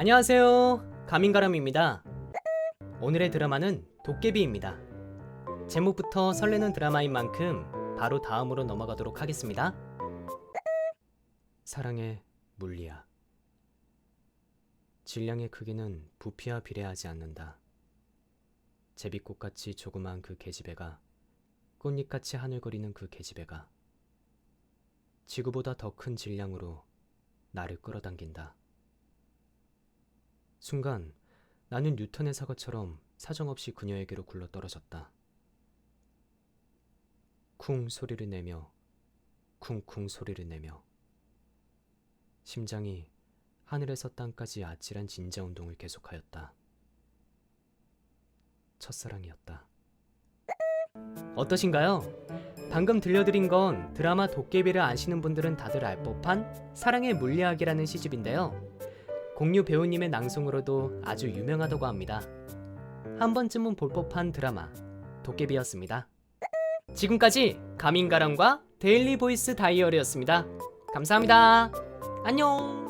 안녕하세요. 가민가람입니다. 오늘의 드라마는 도깨비입니다. 제목부터 설레는 드라마인 만큼 바로 다음으로 넘어가도록 하겠습니다. 사랑의 물리야. 질량의 크기는 부피와 비례하지 않는다. 제비꽃같이 조그만 그 계집애가 꽃잎같이 하늘거리는 그 계집애가 지구보다 더 큰 질량으로 나를 끌어당긴다. 순간 나는 뉴턴의 사과처럼 사정없이 그녀에게로 굴러 떨어졌다. 쿵 소리를 내며 쿵쿵 소리를 내며 심장이 하늘에서 땅까지 아찔한 진자 운동을 계속하였다. 첫사랑이었다. 어떠신가요? 방금 들려드린 건 드라마 도깨비를 아시는 분들은 다들 알 법한 사랑의 물리학이라는 시집인데요. 공유 배우님의 낭송으로도 아주 유명하다고 합니다. 한 번쯤은 볼 법한 드라마 도깨비였습니다. 지금까지 가민가랑과 데일리 보이스 다이어리였습니다. 감사합니다. 안녕.